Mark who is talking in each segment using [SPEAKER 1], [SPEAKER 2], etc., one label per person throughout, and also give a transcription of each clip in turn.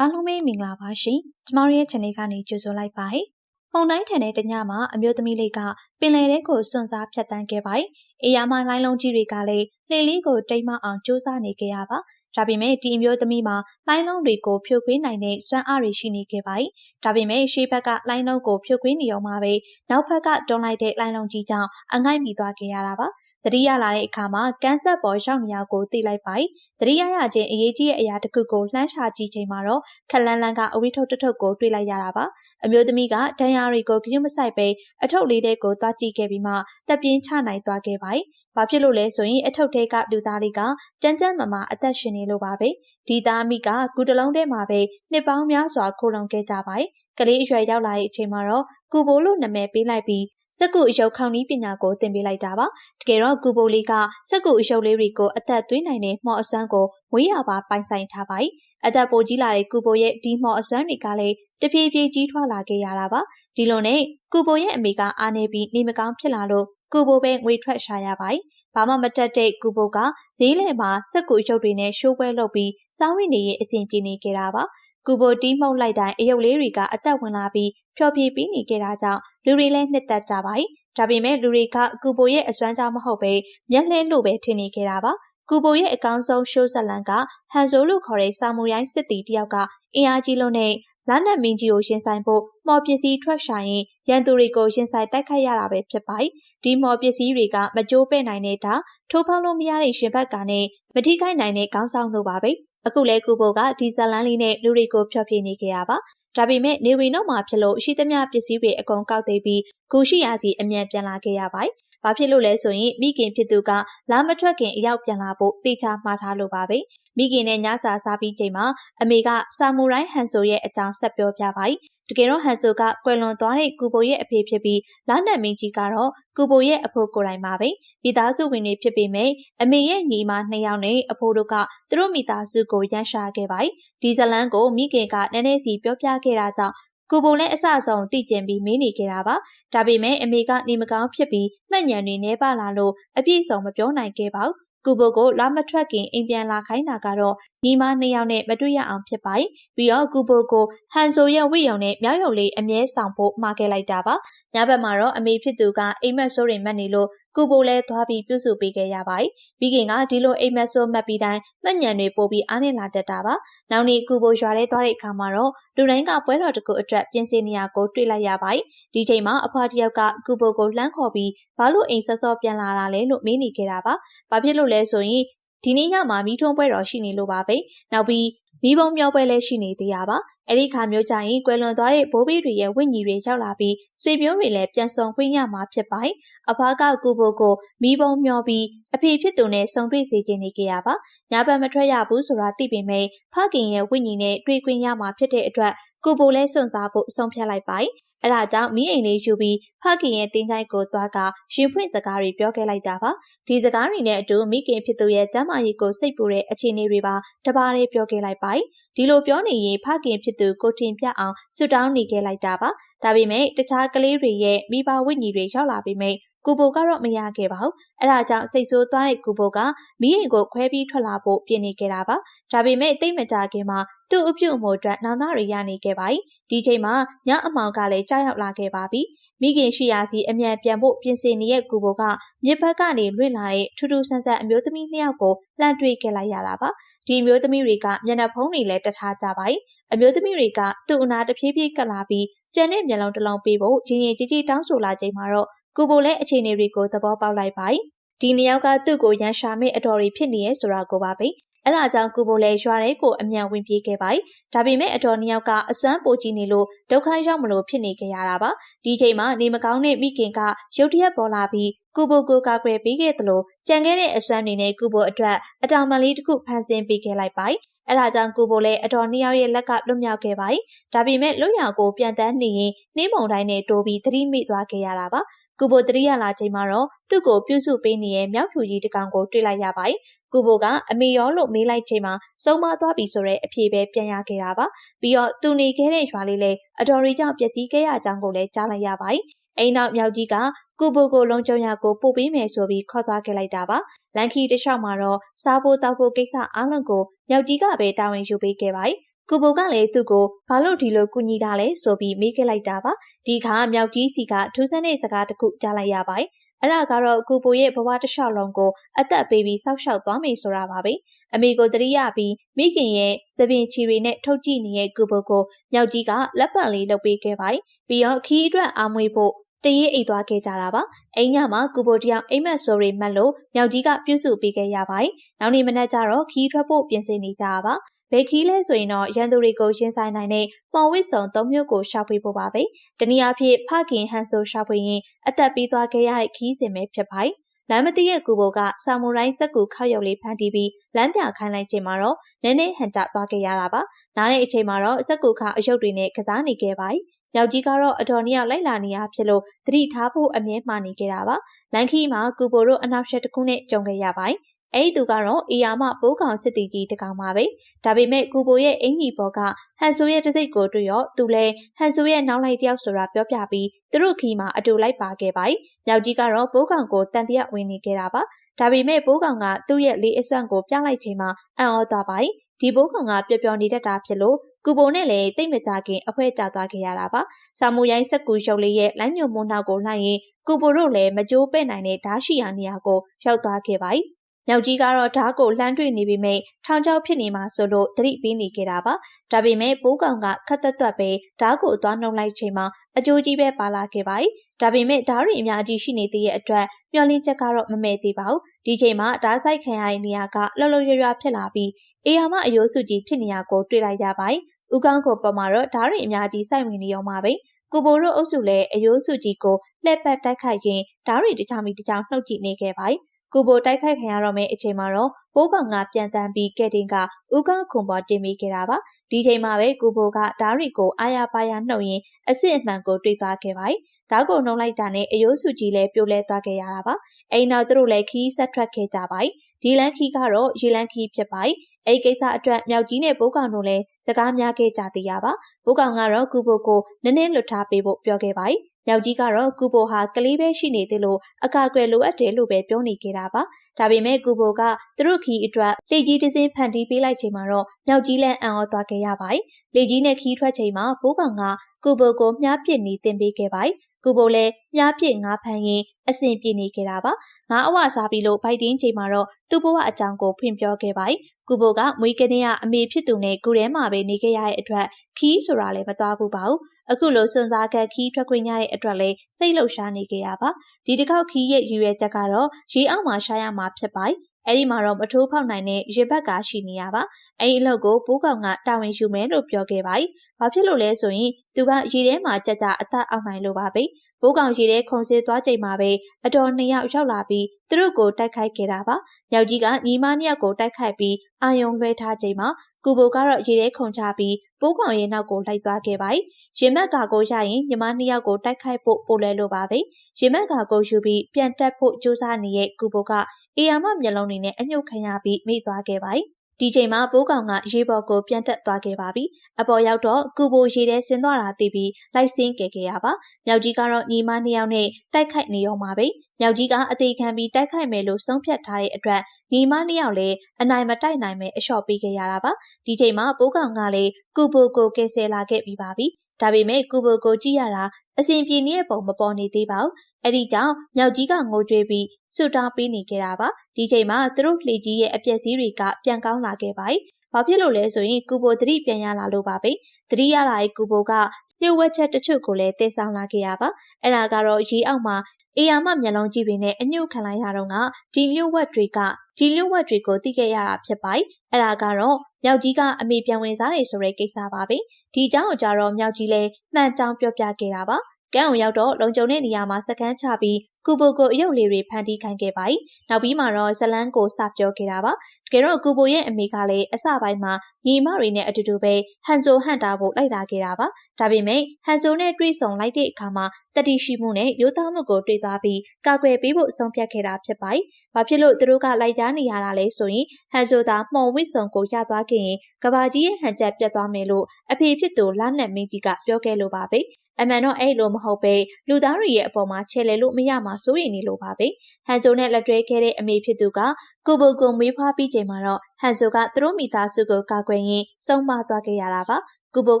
[SPEAKER 1] အားလုံးပဲမင်္ဂလာပါရှင်။ကျမတို့ရဲ့ channel ကနေကြိုဆိုလိုက်ပါတယ်။မှုန်တိုင်းထန်တဲ့တညမှာအမျိုးသမီးလေးကပင်လယ်ထဲကိုစွန့်စားဖြတ်တန်းခဲ့ပါတယ်။အေးရမလိုင်းလုံးကြီးတွေကလည်းလှေလေးကိုတိမ်မအောင်စူးစမ်းနေကြရပါ။ဒါပေမဲ့ဒီအမျိုးသမီးမှာလိုင်းလုံးတွေကိုဖြိုခွင်းနိုင်တဲ့စွမ်းအားတွေရှိနေခဲ့ပါတယ်။ဒါပေမဲ့ရှေးဘက်ကလိုင်းလုံးကိုဖြိုခွင်းနေအောင်မှာပဲနောက်ဘက်ကတွန်းလိုက်တဲ့လိုင်းလုံးကြီးကြောင့်အငိုက်မိသွားခဲ့ရတာပါ။ တတိယလာတဲ့အခါမှာကန်ဆက်ပေါ်ရောက်နေရကိုသိလိုက်ပါ။တတိယရခြင်းအရေးကြီးတဲ့အရာတစ်ခုကိုလှမ်းရှာကြည့်ချိန်မှာတော့ခလန်းလန်းကအဝိထုတ်တထုပ်ကိုတွေ့လိုက်ရတာပါ။အမျိုးသမီးကဒဏ်ရာတွေကိုဂရုမစိုက်ပဲအထုပ်လေးတဲ့ကိုသွားကြည့်ခဲ့ပြီးမှတပ်ပြင်းချနိုင်သွားခဲ့ပါ။ဘာဖြစ်လို့လဲဆိုရင်အထုပ်ထဲကလူသားလေးကကြမ်းကြမ်းမမာအသက်ရှင်နေလို့ပါပဲ။ဒီသားမိကကုတလုံးထဲမှာပဲနှစ်ပေါင်းများစွာခိုးလုံခဲ့ကြပါ။ကလေးအရွယ်ရောက်လာတဲ့အချိန်မှာတော့ကူဘိုလို့နာမည်ပေးလိုက်ပြီး စက္ကူအယုတ်ခေါင်းနီးပညာကိုသင်ပေးလိုက်တာပါတကယ်တော့ကူဘိုလေးကစက္ကူအယုတ်လေးတွေကိုအသက်သွင်းနိုင်တဲ့မှော်အစွမ်းကိုမွေးရပါပိုင်ဆိုင်ထားပါအသက်ပိုကြီးလာတဲ့ကူဘိုရဲ့ဒီမှော်အစွမ်းတွေကလည်းတပြေးပြေးကြီးထွားလာခဲ့ရတာပါဒီလိုနဲ့ကူဘိုရဲ့အမေကအားနေပြီးနေမကောင်းဖြစ်လာလို့ကူဘိုပဲငွေထွက်ရှာရပါဘာမှမတက်တဲ့ကူဘိုကဈေးလယ်မှာစက်ကူရုပ်တွေနဲ့ရှိုးပွဲလုပ်ပြီးစားဝိနေရဲ့အစဉ်ပြေနေကြတာပါ ကူဘိုတီးမှုတ်လိုက်တိုင်းအယုတ်လေးတွေကအသက်ဝင်လာပြီးဖျော်ဖြေပြီးနေကြတာကြောင့်လူတွေလည်းနှစ်သက်ကြပါ၏ဒါပေမဲ့လူတွေကကူဘိုရဲ့အစွမ်းကြောင့်မဟုတ်ပဲမျက်လှဲလို့ပဲထင်နေခဲ့တာပါကူဘိုရဲ့အကောင်းဆုံးရှိုးဆက်လန်ကဟန်ဆိုလို့ခေါ်တဲ့စာမူရိုင်းစစ်တီတယောက်ကအင်အားကြီးလို့နဲ့လာနတ်မင်းကြီးကိုရင်ဆိုင်ဖို့မော်ပစ္စည်းထွက်ရှာရင်ရန်သူတွေကိုရင်ဆိုင်တိုက်ခိုက်ရတာပဲဖြစ်ပါတယ်။ဒီမော်ပစ္စည်းတွေကမကြိုးပဲ့နိုင်တဲ့တာထိုးဖောက်လို့မရတဲ့ရှင်ဘက်ကနဲ့မထိခိုက်နိုင်တဲ့ခေါင်းဆောင်တို့ပါပဲ။ အခုလဲကူဘိုကဒီဇလန်လေးနဲ့လူတွေကိုဖျော်ဖြေနေကြရပါဒါပေမဲ့နေဝင်တော့မှဖြစ်လို့ရှိသမျှပစ္စည်းတွေအကုန်ကောက်သိပြီးဂူရှိရာစီအမြန်ပြန်လာခဲ့ရပါတယ်။ဘာဖြစ်လို့လဲဆိုရင်မိခင်ဖြစ်သူကလာမထွက်ခင်အရောက်ပြန်လာဖို့တေချာမှားထားလို့ပါပဲ။မိခင်နဲ့ညစာစားပြီးချိန်မှာအမေကဆာမူရိုင်းဟန်ဆိုရဲ့အကြောင်းဆက်ပြောပြပါတ ကယ်တော့ဟန်ဆိုကကွယ်လွန်သွားတဲ့ကူဘိုရဲ့အဖေဖြစ်ပြီးလာနတ်မင်းကြီးကတော့ကူဘိုရဲ့အဖိုးကိုယ်တိုင်ပါပဲမိသားစုဝင်တွေဖြစ်ပေမဲ့အမေရဲ့ညီမနှစ်ယောက်နဲ့အဖိုးတို့ကသူတို့မိသားစုကိုရန်ရှာခဲ့ပါဒီဇလန်ကိုမိခင်ကနည်းနည်းစီပြောပြခဲ့တာကြောင့်ကိုဘုံလည်းအဆဆုံးတည်ကျင်ပြီးမင်းနေခဲ့တာပါဒါပေမဲ့အမေကနေမကောင်းဖြစ်ပြီးမှတ်ညံတွေနှဲပါလာလို့အပြည့်စုံမပြောနိုင်ခဲ့ပါဘူး ကူဘိုကိုလာမထွက်ခင်အိမ်ပြန်လာခိုင်းတာကတော့ညီမနှစ်ယောက်နဲ့မတွေ့ရအောင်ဖြစ်ပါတယ်။ပြီးတော့ကူဘိုကိုဟန်ဆိုရဲ့ဝိယုံနဲ့မြောက်ရုံလေးအမြဲဆောင်ဖို့မှာခဲ့လိုက်တာပါ။ညဘက်မှာတော့အမေဖြစ်သူကအိမ်မက်ဆိုးတွေမှတ်နေလို့ ကူဘိုလည်းသွားပြီးပြုစုပေးခဲ့ရပါတယ်။ပြီးခင်ကဒီလိုအိမ်မက်ဆိုးမှတ်ပြီးတိုင်းမှတ်ညံတွေပို့ပြီးအားနဲ့လာတတ်တာပါ။နောက်နေ့ကူဘိုရွာထဲသွားတဲ့အခါမှာတော့လူတိုင်းကပွဲတော်တစ်ခုအတွက်ပြင်ဆင်နေရကိုတွေ့လိုက်ရပါတယ်။ဒီချိန်မှာအဖွားတယောက်ကကူဘိုကိုလှမ်းခေါ်ပြီးဘာလို့အိမ်စောစောပြန်လာတာလဲလို့မေးနေခဲ့တာပါ။ဘာဖြစ်လို့လဲဆိုရင်ဒီနေ့ညမှာမီးထွန်းပွဲတော်ရှိနေလို့ပါပဲ။နောက်ပြီးမိဘုံမျောပွဲလည်းရှိနေသေးရပါ အဲ့ဒီခါမျိုးကြရင်ကွယ်လွန်သွားတဲ့ဘိုးဘေးတွေရဲ့ဝိညာဉ်တွေရောက်လာပြီးဆွေမျိုးတွေလည်းပြန်ဆောင်ခွင့်ရမှာဖြစ်ပါတယ်အဖွားကကူဘိုကိုမိဘုံမျောပြီးအဖေဖြစ်သူနဲ့ဆုံတွေ့စေခြင်းနေကြရပါညဘက်မထွက်ရဘူးဆိုတာသိပေမဲ့ဖခင်ရဲ့ဝိညာဉ်နဲ့တွေ့ခွင့်ရမှာဖြစ်တဲ့အတွက်ကူဘိုလည်းစွန့်စားဖို့ဆုံးဖြတ်လိုက်ပါတယ်အဲဒါကြောင့်မိအိမ်လေးယူပြီးဖခင်ရဲ့တင်းတိုင်းကိုသွားကရင်ဖွင့်စကားတွေပြောခဲ့လိုက်တာပါဒီစကားတွေနဲ့အတူမိခင်ဖြစ်သူရဲ့ကျမ်းမာရေးကိုစိတ်ပူတဲ့အခြေအနေတွေပါတပါးလေးပြောခဲ့လိုက်ပါတယ်ဒီလိုပြောနေရင်ဖခင်ဖြစ်သူကိုတင်ပြအောင်ဆွတောင်းနေခဲ့လိုက်တာပါဒါပေမဲ့တခြားကလေးတွေရဲ့မိဘဝိညာဉ်တွေရောက်လာပြီးမြ ကူဘိုကတော့မရခဲ့ပါဘူး။အဲဒါကြောင့်စိတ်ဆိုးသွားတဲ့ကူဘိုကမိရင်ကိုခွဲပြီးထွက်လာဖို့ပြင်နေခဲ့တာပါ။ဒါပေမဲ့တိတ်မကြခင်မှာသူ့အပြုတ်အမူအတွက်နောင်နာတွေရနေခဲ့ပါ၏။ဒီချိန်မှာညအမောင်ကလည်းကြောက်ရောက်လာခဲ့ပါပြီ။မိခင်ရှိရာစီအမြန်ပြန်ဖို့ပြင်ဆင်နေတဲ့ကူဘိုကမြစ်ဘက်ကနေလွင့်လာတဲ့ထူးထူးဆန်းဆန်းအမျိုးသမီးနှစ်ယောက်ကိုလှမ်းတွေ့ခဲ့လိုက်ရတာပါ။ဒီမျိုးသမီးတွေကမျက်နှာဖုံးတွေလည်းတထားကြပါ၏အမျိုးသမီးတွေကသူ့အနာတဖြည်းဖြည်းကပ်လာပြီးကျန်တဲ့မျက်လုံးတစ်လုံးပေးဖို့ရင်းရင်ကြီးကြီးတောင်းဆိုလာချိန်မှာတော့ ကိုဘိုလည်းအခြေအနေတွေကိုသဘောပေါက်လိုက်ပါ၏ဒီနှစ်ယောက်ကသူ့ကိုရန်ရှာမဲ့အတော်တွေဖြစ်နေရဲ့ဆိုတာကိုပါပဲအဲ့ဒါကြောင့်ကိုဘိုလည်းရွာထဲကိုအမြန်ဝင်ပြေးခဲ့ပါ၏ဒါပေမဲ့အတော်နှစ်ယောက်ကအစွမ်းပိုကြီးနေလို့ဒုက္ခရောက်မလို့ဖြစ်နေကြရတာပါဒီချိန်မှာနေမကောင်းတဲ့မိခင်ကရုတ်တရက်ပေါ်လာပြီးကုဘိုကိုကာကွယ်ပေးခဲ့သလိုကြံခဲ့တဲ့အစွမ်းတွေနဲ့ကုဘိုအတွက်အတောင်ပန်လေးတစ်ခုဖန်ဆင်းပေးခဲ့လိုက်ပါအဲ့ဒါကြောင့်ကိုဘိုလည်းအတော်နှစ်ယောက်ရဲ့လက်ကလွတ်မြောက်ခဲ့ပါ။ဒါပေမဲ့လွတ်ရကိုပြန်တန်းနေရင်နှင်းမုံတိုင်းနဲ့တိုးပြီးသတိမိသွားခဲ့ရတာပါ။ ကိုဘိုသတိရလာချိန်မှာတော့သူ့ကိုပြုစုပေးနေတဲ့မြောက်ဖြူကြီးတကောင်ကိုတွေ့လိုက်ရပါ။ကိုဘိုကအမေရောလို့မေးလိုက်ချိန်မှာစုံမသွားပြီဆိုတဲ့အဖြေပဲပြန်ရခဲ့တာပါ။ပြီးတော့သူနေခဲ့တဲ့ရွာလေးလည်းအတော်ရီကြောင့်ပျက်စီးခဲ့ရကြောင်းကိုလည်းကြားလိုက်ရပါ။အိမ်နောက်မြောက်ကြီးကကုဘိုကိုလုံးကျုံရကိုပို့ပေးမယ်ဆိုပြီးခေါ်သွားခဲ့လိုက်တာပါလန်ခီတလျှောက်မှာတော့စားဖို့တောက်ဖို့ကိစ္စအားလုံးကိုမြောက်ကြီးကပဲတာဝန်ယူပေးခဲ့ပါတယ် ကူဘိုကလည်းသူ့ကိုဘာလို့ဒီလိုကူညီတာလဲဆိုပြီးမေးခဲ့လိုက်တာပါဒီခါမြောက်ကြီးစီကထူးဆန်းတဲ့စကားတစ်ခုကြားလိုက်ရပါတယ်အဲ့ဒါကတော့ကူပိုရဲ့ဘဝတစ်လျှောက်လုံးကိုအသက်ပေးပြီးစောက်ရှောက်သွားမယ်ဆိုတာပါပဲအမေကိုတတိယပြီးမိခင်ရဲ့သပင်ချီတွေနဲ့ထုတ်ကြည့်နေတဲ့ကူပိုကိုမြောက်ကြီးကလက်ပတ်လေးလုပ်ပေးခဲ့ပါတယ်ပြီးတော့ခီးအတွက်အာမွေဖို့တရေအိတ်သွားခဲ့ကြတာပါအိမ်ညမှာကူပိုတယောက်အိမ်မက်ဆိုရီမက်လို့မြောက်ကြီးကပြုစုပေးခဲ့ရပါတယ်နောက်နေ့မနက်ကျတော့ခီးထွက်ဖို့ပြင်ဆင်နေကြပါ ဘယ်ခီးလဲဆိုရင်တော့ရန်သူတွေကိုရင်ဆိုင်နိုင်တဲ့မော်ဝစ်စုံသုံးမျိုးကိုရှာဖွေဖို့ပါပဲ။တနည်းအားဖြင့်ဖခင်ဟန်ဆိုရှာဖွေရင်အသက်ပေးသွားခဲ့ရတဲ့ခီးစဉ်ပဲဖြစ်ပါတယ်။လမ်းမသိရဲ့ကူဘိုကဆာမူရိုင်းသက်ကူခောက်ရုပ်လေးဖမ်းတီးပြီးလမ်းပြခိုင်းလိုက်ချိန်မှာတော့နည်းနည်းဟန်ကျသွားခဲ့ရတာပါ။နားတဲ့အချိန်မှာတော့စက်ကူခအယုတ်တွေနဲ့ကစားနေခဲ့ပါတယ်။ယောက်ကြီးကတော့အတော်နှစ်ယောက်လိုက်လာနေရဖြစ်လို့သတိထားဖို့အမြဲမှားနေခဲ့တာပါ။လန်ခီမှာကူဘိုတို့အနောက်ရှက်တစ်ခုနဲ့ကြုံခဲ့ရပါတယ်။ အဲ့ဒီသူကတော့အေယာမပိုးကောင်စစ်တီကြီးတကောင်ပါပဲဒါပေမဲ့ကူဘိုရဲ့အင်ကြီးဘော်ကဟန်ဆိုရဲ့တစိတ်ကိုတွေ့ရောသူလည်းဟန်ဆိုရဲ့နောက်လိုက်တယောက်ဆိုတာပြောပြပြီးသူတို့ခီမှာအတူလိုက်ပါခဲ့ပါ။မြောက်ကြီးကတော့ပိုးကောင်ကိုတန်တရာဝင်နေခဲ့တာပါဒါပေမဲ့ပိုးကောင်ကသူ့ရဲ့လေးအစွမ်းကိုပြလိုက်ချိန်မှာအံ့ဩသွားပါဒီဘိုးကောင်ကပျော်ပျော်နေတတ်တာဖြစ်လို့ကူဘိုနဲ့လည်းတိတ်မကြခင်အဖွဲကျသွားခဲ့ရတာပါ။စာမူရိုင်းစက်ကူရုပ်လေးရဲ့လိုင်းမြုံမိုးနောက်ကိုလှိုင်းရင်ကူဘိုတို့လည်းမကြိုးပဲ့နိုင်တဲ့ဓာရှိယာနေရာကိုရောက်သွားခဲ့ပါ။ ။မြောက်ကြီးကတော့ဓားကိုလှမ်းတွေ့နေပေမဲ့ထောင်ချောက်ဖြစ်နေမှာဆိုလို့သတိပေးနေခဲ့တာပါ။ဒါပေမဲ့ပိုးကောင်ကခက်သက်သက်ပဲဓားကိုအသွားနှုံလိုက်ချိန်မှာအကျိုးကြီးပဲပါလာခဲ့ပါ၏။ဒါပေမဲ့ဓားရီအများကြီးရှိနေသေးတဲ့အတွက်မျောလင်းချက်ကတော့မမဲ့သေးပါဘူး။ဒီချိန်မှာဓားဆိုင်ခံရတဲ့နေရာကလှလှရွရွဖြစ်လာပြီးအေယာမအယိုးစုကြီးဖြစ်နေရကိုတွေ့လိုက်ရပါ၏။ဥကောင်းကိုပေါ်မှာတော့ဓားရီအများကြီးစိုက်ဝင်နေရောမှာပဲ။ကိုဘိုတို့အုပ်စုလည်းအယိုးစုကြီးကိုလှက်ပတ်တိုက်ခိုက်ရင်းဓာရီတစ်ချောင်းမီတစ်ချောင်းနှုတ်ကြည့်နေခဲ့ပါ යි ကိုဘိုတိုက်ခိုက်ခံရတော့မယ့်အချိန်မှာတော့ပိုးကောင်ကပြန်တန်းပြီးကဲတင်ကဥကခုံပေါ်တင်မိခဲ့တာပါဒီချိန်မှာပဲကိုဘိုကဓာရီကိုအာရပါရနှုတ်ရင်အစ်စ်အမှန်ကိုတွေ့သွားခဲ့ပါတယ်ဓာတ်ကိုနှုံလိုက်တာနဲ့အယိုးစုကြီးလည်းပြိုလဲသွားခဲ့ရတာပါအိမ်နောက်သူတို့လည်းခီးဆက်ထွက်ခဲ့ကြပါတယ်ဒီလန်ခီကတော့ရေလန်ခီဖြစ်ပါတယ်အဲ့ဒီကိစ္စအတွက်မြောက်ကြီးနဲ့ဘိုးကောင်တို့လည်းစကားများခဲ့ကြသေးရပါဘိုးကောင်ကတော့ကူဘိုကိုနည်းနည်းလွတ်ထားပေးဖို့ပြောခဲ့ပါတယ်။ ယောက်ကြီးကတော့ကူဘိုဟာကလေးပဲရှိနေသေးလို့အကာအကွယ်လိုအပ်တယ်လို့ပဲပြောနေခဲ့တာပါ။ဒါပေမဲ့ကူဘိုကသူတို့ခီအတွက်လေကြီးတစ်စင်းဖန်တီးပေးလိုက်ချိန်မှာတော့ယောက်ကြီးလည်းအံ့ဩသွားခဲ့ရပါတယ်။လေကြီးနဲ့ခီးထွက်ချိန်မှာဘိုးကောင်ကကူဘိုကိုမြားပစ်နေတင်ပေးခဲ့ပါတယ်။ ကူဘိုလည်းမြားပစ်ငါးဖန်ရင်အဆင်ပြေနေခဲ့တာပါငါအဝစားပြီးလို့ဘိုက်တင်းချိန်မှာတော့သူ့ဘဝအကြောင်းကိုဖွင့်ပြောခဲ့ပါတယ်ကူဘိုကမွေးကနေ့ကအမေဖြစ်သူနဲ့ကူထဲမှာပဲနေခဲ့ရတဲ့အတွက်ခီးဆိုတာလည်းမသွားဘူးပါဘူးအခုလိုစွန်စားကခီးထွက်ခွင့်ရတဲ့အတွက်လည်းစိတ်လှုပ်ရှားနေကြရပါဒီတစ်ခေါက်ခီးရဲ့ရည်ရွယ်ချက်ကတော့ရေအောက်မှာရှားရမှာဖြစ်ပါတယ် အဲ့ဒီမှာတော့မထိုးဖောက်နိုင်တဲ့ရေဘက်ကရှိနေရပါအဲ့ဒီအလုပ်ကိုပိုးကောင်ကတာဝန်ယူမယ်လို့ပြောခဲ့ပါတယ်ဘာဖြစ်လို့လဲဆိုရင်သူကရေထဲမှာကြကြအသက်အောက်နိုင်လို့ပါပဲ ဘိုးကောင်ရေထဲခုံဆဲသွားချိန်မှာပဲအတော်နှစ်ယောက်ရောက်လာပြီးသူတို့ကိုတိုက်ခိုက်ခဲ့တာပါ။မြောက်ကြီးကညီမနှစ်ယောက်ကိုတိုက်ခိုက်ပြီးအာယုံလွှဲထားချိန်မှာကူဘိုကတော့ရေထဲခုံချပြီးပိုးကောင်ရဲ့နောက်ကိုလိုက်သွားခဲ့ပါတယ်။ရင်မက်ကာကိုရရင်ညီမနှစ်ယောက်ကိုတိုက်ခိုက်ဖို့ပို့လဲလို့ပါပဲ။ရင်မက်ကာကိုယူပြီးပြန်တက်ဖို့ကြိုးစားနေတဲ့ကူဘိုကအေယာမမျက်လုံးတွေနဲ့အညှုတ်ခံရပြီးမိသွားခဲ့ပါတယ် ဒီချိန်မှာပိုးကောင်ကရေပေါ်ကိုပြန်တက်သွားခဲ့ပါပြီ။အပေါ်ရောက်တော့ကူဘိုရေထဲဆင်းသွားတာသိပြီးလိုက်ဆင်းကြခဲ့ရပါ။မြောက်ကြီးကတော့ညီမနှစ်ယောက်နဲ့တိုက်ခိုက်နေရောမှာပဲ။မြောက်ကြီးကအသေးခံပြီးတိုက်ခိုက်မယ်လို့ဆုံးဖြတ်ထားတဲ့အတွက်ညီမနှစ်ယောက်လည်းအနိုင်မတိုက်နိုင်ပဲအလျှော့ပေးခဲ့ရတာပါ။ဒီချိန်မှာပိုးကောင်ကလည်းကူဘိုကိုကယ်ဆယ်လာခဲ့ပြီးပါပြီ။ ဒါပေမဲ့ကူဘိုကိုကြည့်ရတာအစဉ်ပြေနေတဲ့ပုံမပေါ်နေသေးပါဘူး။အဲ့ဒီကြောင့်မြောက်ကြီးကငိုကြွေးပြီးဆူတောင်းပေးနေခဲ့တာပါ။ဒီချိန်မှာသူတို့လှေကြီးရဲ့အပျက်စီးတွေကပြန်ကောင်းလာခဲ့ပါတယ်။ဘာဖြစ်လို့လဲဆိုရင်ကူဘိုသတိပြန်ရလာလို့ပါပဲ။သတိရလာတဲ့ကူဘိုကလျှို့ဝှက်ချက်တချို့ကိုလည်းတည်ဆောင်လာခဲ့ရပါ။အဲ့ဒါကတော့ရေအောက်မှာ အေယာမမျက်လုံးကြည့်ပင်နဲ့အညှို့ခံလိုက်ရတော့ကဒီလျှို့ဝှက်တွေကဒီလျှို့ဝှက်တွေကိုသိခဲ့ရတာဖြစ်ပါတယ်။အဲ့ဒါကတော့မြောက်ကြီးကအမေပြန်ဝင်စားတယ်ဆိုတဲ့ကိစ္စပါပဲ။ဒီအကြောင်းကိုကြတော့မြောက်ကြီးလည်းမှန်ကြောင်းပြောပြခဲ့တာပါ။ကမ်းအောင်ရောက်တော့လုံခြုံတဲ့နေရာမှာစကန်ချပြီး ကူဘိုကိုအယုတ်လေးတွေဖန်တီးခိုင်းခဲ့ပါ යි ။နောက်ပြီးမှတော့ဇလန်းကိုစပြောခဲ့တာပါ။တကယ်တော့ကူဘိုရဲ့အမေကလည်းအစပိုင်းမှာညီမတွေနဲ့အတူတူပဲဟန်ဆိုဟန်တာဖို့လိုက်လာခဲ့တာပါ။ဒါပေမဲ့ဟန်ဆိုနဲ့တွေ့ဆုံလိုက်တဲ့အခါမှာတတိရှိမှုနဲ့ရိုးသားမှုကိုတွေ့သွားပြီးကာကွယ်ပေးဖို့ဆုံးဖြတ်ခဲ့တာဖြစ်ပါ යි ။ဘာဖြစ်လို့သူတို့ကလိုက်သားနေရတာလဲဆိုရင်ဟန်ဆိုတာမှော်ဝစ်ဆုံကိုရသွားခဲ့ရင်ကဘာကြီးရဲ့ဟန်ချက်ပြတ်သွားမယ်လို့အဖေဖြစ်သူလာနတ်မင်းကြီးကပြောခဲ့လို့ပါပဲ။ အမှန်တော့အဲ့လိုမဟုတ်ပဲလူသားတွေရဲ့အပေါ်မှာချဲလဲလို့မရမှာစိုးရိမ်နေလို့ပါပဲဟန်ဆိုနဲ့လက်တွဲခဲ့တဲ့အမေဖြစ်သူကကူဘိုကိုမွေးဖွားပြီးချိန်မှာတော့ဟန်ဆိုကသူတို့မိသားစုကိုကာကွယ်ရင်းဆုံးမသွားခဲ့ရတာပါကူဘို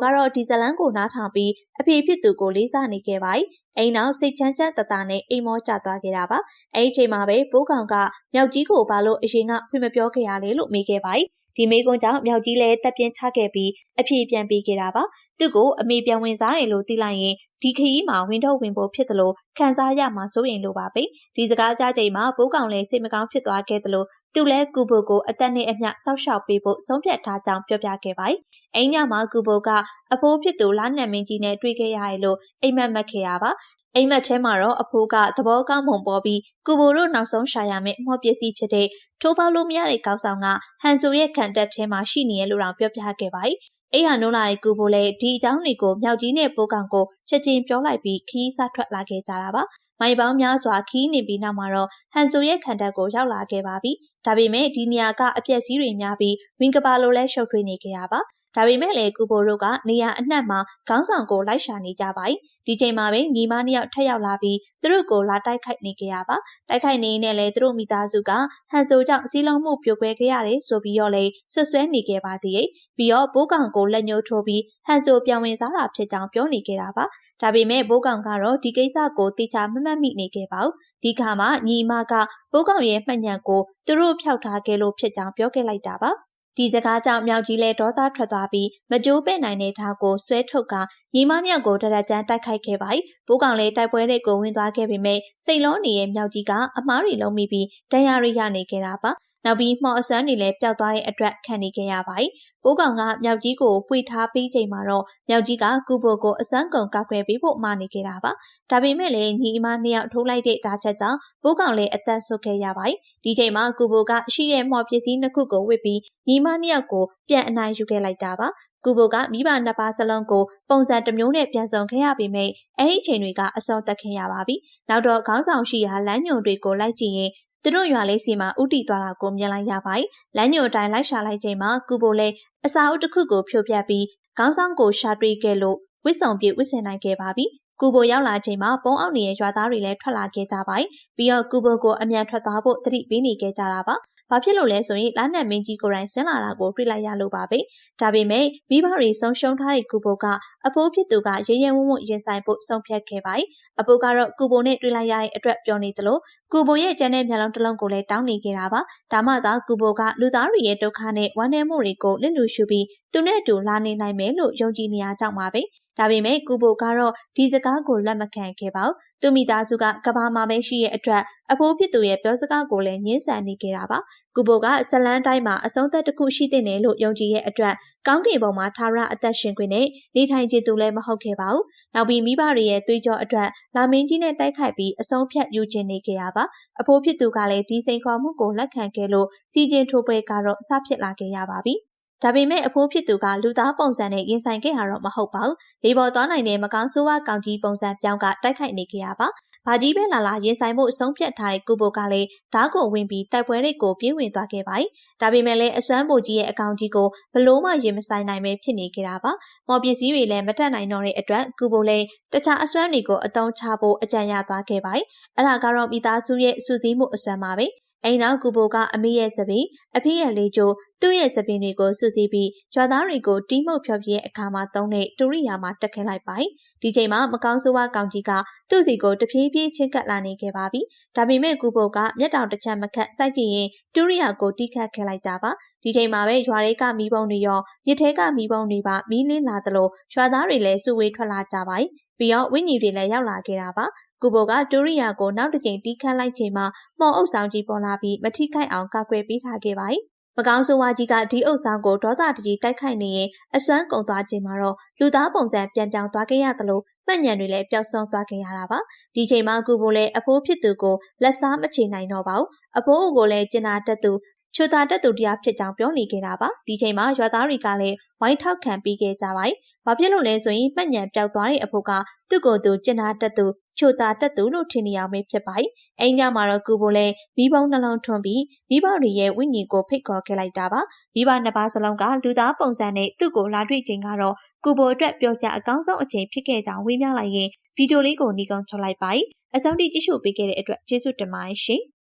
[SPEAKER 1] ကတော့ဒီဇလန်ကိုနားထောင်ပြီးအဖေဖြစ်သူကိုလေးစားနေခဲ့ပါ යි အိမ်နောက်စိတ်ချမ်းချမ်းတတနဲ့အိမ်မောကျသွားခဲ့တာပါအဲဒီချိန်မှာပဲဘိုးကောင်ကမြောက်ကြီးကိုဘာလို့အရင်ကဖွင့်မပြောခဲ့ရလဲလို့မေးခဲ့ပါ යි ဒီမေကွန်းကြောင့်မြောက်ကြီးလည်းတက်ပြင်းချခဲ့ပြီးအပြေပြန်ပေးခဲ့တာပါသူ့ကိုအမေပြန်ဝင်စားတယ်လို့သိလိုက်ရင်ဒီခရီးမှာဝင်တော့ဝင်ဖို့ဖြစ်တယ်လို့ခံစားရမှာစိုးရင်လိုပါပဲဒီစကားကြားချိန်မှာဘိုးကောင်လည်းစိတ်မကောင်းဖြစ်သွားခဲ့တယ်လို့သူလည်းကူဘိုကိုအသက်နဲ့အမျှစောက်ရှောက်ပေးဖို့ဆုံးဖြတ်ထားကြောင်းပြောပြခဲ့ပါတယ်အိမ်ညမှာကူဘိုကအဖိုးဖြစ်သူလာနတ်မင်းကြီးနဲ့တွေ့ခဲ့ရတယ်လို့အိမ်မက်မက်ခဲ့ရပါ အိမ်မက်ထဲမှာတော့အဖိုးကသဘောကောင်းပုံပေါ်ပြီးကူဘိုတို့နောက်ဆုံးရှာရမယ့်မော့ပစ္စည်းဖြစ်တဲ့ထိုးပေါလို့မရတဲ့ကောက်ဆောင်ကဟန်ဆိုရဲ့ခံတပ်ထဲမှာရှိနေရလို့တော့ပြောပြခဲ့ပါတယ်အိယာနိုးလာတဲ့ကူဖို့လဲဒီအကြောင်းတွေကိုမြောက်ကြီးနဲ့ပိုးကောင်ကိုချက်ချင်းပြောလိုက်ပြီးခီးစားထွက်လာခဲ့ကြတာပါမိုင်ပေါင်းများစွာခီးနေပြီးနောက်မှာတော့ဟန်ဆိုရဲ့ခံတပ်ကိုရောက်လာခဲ့ပါပြီဒါပေမဲ့ဒီနေရာကအပြက်စီးတွေများပြီးဝင်းကပါလိုလဲရှုပ်ထွေးနေခဲ့ရပါ ဒါပေမဲ့လည်းကူဘိုတို့ကနေရာအနှံ့မှာခေါင်းဆောင်ကိုလိုက်ရှာနေကြပါ၏ဒီချိန်မှာပဲညီမနှစ်ယောက်ထက်ရောက်လာပြီးသူတို့ကိုလာတိုက်ခိုက်နေကြရပါတိုက်ခိုက်နေနဲ့လည်းသူတို့မိသားစုကဟန်ဆိုကြောင့်စီးလုံးမှုပြိုကွဲခဲ့ရတယ်ဆိုပြီးတော့လေဆွဆွဲနေခဲ့ပါသေးရဲ့ပြီးတော့ဘိုးကောင်ကိုလက်ညှိုးထိုးပြီးဟန်ဆိုပြောင်းဝင်စားတာဖြစ်ကြောင်းပြောနေခဲ့တာပါဒါပေမဲ့ဘိုးကောင်ကတော့ဒီကိစ္စကိုတိကျမမှတ်မိနေခဲ့ပါဘူးဒီခါမှာညီမကဘိုးကောင်ရဲ့မှတ်ညံကိုသူတို့ဖျောက်ထားခဲ့လို့ဖြစ်ကြောင်းပြောခဲ့လိုက်တာပါ ဒီစကားကြောင့်မြောက်ကြီးလဲဒေါသထွက်သွားပြီးမကြိုးပဲ့နိုင်တဲ့ဓာတ်ကိုဆွဲထုတ်ကညီမမြောက်ကိုတရကြမ်းတိုက်ခိုက်ခဲ့ပါ။ဘိုးကောင်လဲတိုက်ပွဲတွေကိုဝင်သွားခဲ့ပေမဲ့စိတ်လုံးနေတဲ့မြောက်ကြီးကအမားရီလုံးမိပြီးဒဏ်ရာရရနေခဲ့တာပါ။ နောက်ပြီးမှော်အစွမ်းတွေလည်းပျောက်သွားတဲ့အတွက်ခံနေခဲ့ရပါတယ်။ပိုးကောင်ကမြောက်ကြီးကိုပွေထားပြီးချိန်မှာတော့မြောက်ကြီးကကူဘိုကိုအစွမ်းကုန်ကောက်ွယ်ပေးဖို့မှာနေခဲ့တာပါ။ဒါပေမဲ့လည်းညီအမနှစ်ယောက်ထိုးလိုက်တဲ့ဓာချက်ကြောင့်ပိုးကောင်လည်းအသက်ဆုတ်ခဲ့ရပါတယ်။ဒီချိန်မှာကူဘိုကရှိတဲ့မှော်ပစ္စည်းနှစ်ခုကိုဝစ်ပြီးညီမနှစ်ယောက်ကိုပြန်အနိုင်ယူခဲ့လိုက်တာပါ။ကူဘိုကမိဘနှစ်ပါးစလုံးကိုပုံစံတစ်မျိုးနဲ့ပြန်ဆောင်ခဲ့ရပေမဲ့အဲ့ဒီချိန်တွေကအစောတက်ခင်ရပါပြီ။နောက်တော့ခေါင်းဆောင်ရှိရာလမ်းညွန်တွေကိုလိုက်ကြည့်ရင် သူတို့ရွာလေးစီမှာဥတီသွားတာကိုမြင်လိုက်ရပါတယ်။လမ်းညိုအတိုင်းလိုက်ရှာလိုက်ချိန်မှာကူဘိုလဲအစာအုပ်တစ်ခုကိုဖြိုပြပြီးခေါင်းဆောင်ကိုရှာတွေ့ခဲ့လို့ဝစ်စုံပြေဝစ်စင်နိုင်ခဲ့ပါပြီ။ကူဘိုရောက်လာချိန်မှာပုံအောက်နေတဲ့ရွာသားတွေလည်းထွက်လာခဲ့ကြပါတယ်။ပြီးတော့ကူဘိုကိုအမြန်ထွက်သွားဖို့တတိပေးနေခဲ့ကြတာပါ။။ ဘာဖြစ်လို့လဲဆိုရင်လာနတ်မင်းကြီးကိုယ်တိုင်ဆင်းလာတာကိုတွေ့လိုက်ရလို့ပါပဲ။ဒါပေမဲ့မိဘတွေဆုံးရှုံးထားတဲ့ကူဘိုကအဖိုးဖြစ်သူကရဲရဲဝံ့ဝံ့ရင်ဆိုင်ဖို့ဆုံးဖြတ်ခဲ့ပါတယ်။အဖိုးကတော့ကူဘိုနဲ့တွေ့လိုက်ရတဲ့အတွက်ပြောနေသလိုကူဘိုရဲ့ကျန်တဲ့မျက်လုံးတစ်လုံးကိုလည်းတောင်းနေခဲ့တာပါ။ဒါမှသာကူဘိုကလူသားတွေရဲ့ဒုက္ခနဲ့ဝမ်းနည်းမှုတွေကိုလစ်လူရှုပြီးသူနဲ့အတူလာနေနိုင်မယ်လို့ယုံကြည်နေရကြောင်းပါပဲ။ ဒါပေမဲ့ကူဘိုကတော့ဒီစကားကိုလက်မခံခဲ့ပါဘူး။သူမိသားစုကကဘာမှာပဲရှိရဲ့အတွက်အဖိုးဖြစ်သူရဲ့ပြောစကားကိုလည်းညှင်းဆန်နေခဲ့တာပါ။ကူဘိုကဇလန်းတိုင်းမှာအဆုံးသက်တစ်ခုရှိတဲ့နယ်လို့ယုံကြည်ရဲ့အတွက်ကောင်းကင်ဘုံမှာထာဝရအသက်ရှင်ခွင့်နဲ့နေထိုင်ခြင်းသူလည်းမဟုတ်ခဲ့ပါဘူး။နောက်ပြီးမိဘတွေရဲ့သွေးကြောအတွက်လာမင်းကြီးနဲ့တိုက်ခိုက်ပြီးအဆုံးဖြတ်ယူခြင်းနေခဲ့ရပါ။အဖိုးဖြစ်သူကလည်းဒီစိန်ခေါ်မှုကိုလက်ခံခဲ့လို့စီကျင်ထိုးပွဲကတော့စဖြစ်လာခဲ့ရပါပြီ။ ဒါပေမဲ့အဖိုးဖြစ်သူကလူသားပုံစံနဲ့ရင်ဆိုင်ခဲ့ရတော့မဟုတ်ပါဘူး။လေပေါ်သွားနိုင်တဲ့မကောင်းဆိုးဝါးကောင်ကြီးပုံစံပြောင်းကတိုက်ခိုက်နေခဲ့ရပါ။ဘာကြီးပဲလာလာရင်ဆိုင်မှုအဆုံးဖြတ်ထားတဲ့ကုဘိုကလည်းဓာတ်ကိုဝင်ပြီးတိုက်ပွဲတွေကိုပြင်းဝင်သွားခဲ့ပါတယ်။ဒါပေမဲ့လည်းအစွမ်းဘိုကြီးရဲ့အကောင်ကြီးကိုဘလို့မှရင်မဆိုင်နိုင်ပဲဖြစ်နေခဲ့တာပါ။မော်ပစ္စည်းတွေလည်းမတက်နိုင်တော့တဲ့အတွက်ကုဘိုလည်းတခြားအစွမ်းတွေကိုအတုံးချဖို့အကြံရသွားခဲ့ပါတယ်။အဲ့ဒါကတော့မိသားစုရဲ့စူးစီးမှုအစွမ်းပါပဲ။ အိမ်နောက်ကူဘိုကအမေရဲ့သပင်အဖေရဲ့လေးချိုးသူ့ရဲ့သပင်တွေကိုစုစည်းပြီးရွာသားတွေကိုတီးမှုတ်ဖျော်ပြရဲ့အခါမှာသုံးတဲ့တူရိယာမှာတက်ခင်းလိုက်ပါဒီချိန်မှာမကောင်းဆိုးဝါးကောင်ကြီးကသူ့စီကိုတဖြည်းဖြည်းချင်းကပ်လာနေခဲ့ပါပြီဒါပေမဲ့ကူဘိုကမျက်တောင်တစ်ချက်မခတ်စိုက်ကြည့်ရင်တူရိယာကိုတီးခတ်ခဲ့လိုက်တာပါဒီချိန်မှာပဲရွာတွေကမီးပုံတွေရောမြစ်ထဲကမီးပုံတွေပါမီးလင်းလာသလိုရွာသားတွေလည်းစုဝေးထွက်လာကြပါပြီးတော့ဝင်းကြီးတွေလည်းရောက်လာခဲ့တာပါ ကူဘိုကတူရိယာကိုနောက်တစ်ကြိမ်တီးခတ်လိုက်ချိန်မှာမော်အုပ်ဆောင်ကြီးပေါ်လာပြီးမထိခိုက်အောင်ကာကွယ်ပေးထားခဲ့ပါတယ်။မကောင်းဆိုးဝါကြီးကဒီအုပ်ဆောင်ကိုဒေါသတကြီးတိုက်ခိုက်နေရင်အစွမ်းကုန်သွားခြင်းမှာတော့လူသားပုံစံပြန်ပြောင်းသွားခဲ့ရသလိုမှတ်ဉဏ်တွေလည်းပျောက်ဆုံးသွားခဲ့ရတာပါဒီချိန်မှာကူဘိုလည်းအဖိုးဖြစ်သူကိုလက်စားမချေနိုင်တော့ပါဘူးအဖိုးအိုကိုလည်းကျင်နာတတ်သူ ချူတာတက်သူတရားဖြစ်ကြောင်းပြောနေခဲ့တာပါဒီချိန်မှာရွာသားတွေကလည်းဝိုင်းထောက်ခံပြီးခဲ့ကြပါတယ်ဘာဖြစ်လို့လဲဆိုရင်မှတ်ဉဏ်ပျောက်သွားတဲ့အဖို့ကသူ့ကိုယ်သူကျင်နာတက်သူချိုတာတက်သူလို့ထင်နေရမယ်ဖြစ်ပါတယ်။အိမ်ညမှာတော့ကူဘိုလဲမိဘနှလုံးထွန်းပြီးမိဘတွေရဲ့ဝိညာဉ်ကိုဖိတ်ခေါ်ခဲ့လိုက်တာပါ။မိဘနှစ်ပါးစလုံးကလူသားပုံစံနဲ့သူ့ကိုလာတွေ့ချိန်ကတော့ကူဘိုအတွက်ပြောကြအကောင်းဆုံးအချိန်ဖြစ်ခဲ့ကြောင်းဝေမျှလိုက်ရင်ဗီဒီယိုလေးကိုနှီးကုန်းချလိုက်ပါအစောင့်တိကြည့်ရှုပေးခဲ့တဲ့အတွက်ကျေးဇူးတင်ပါတယ်ရှင်။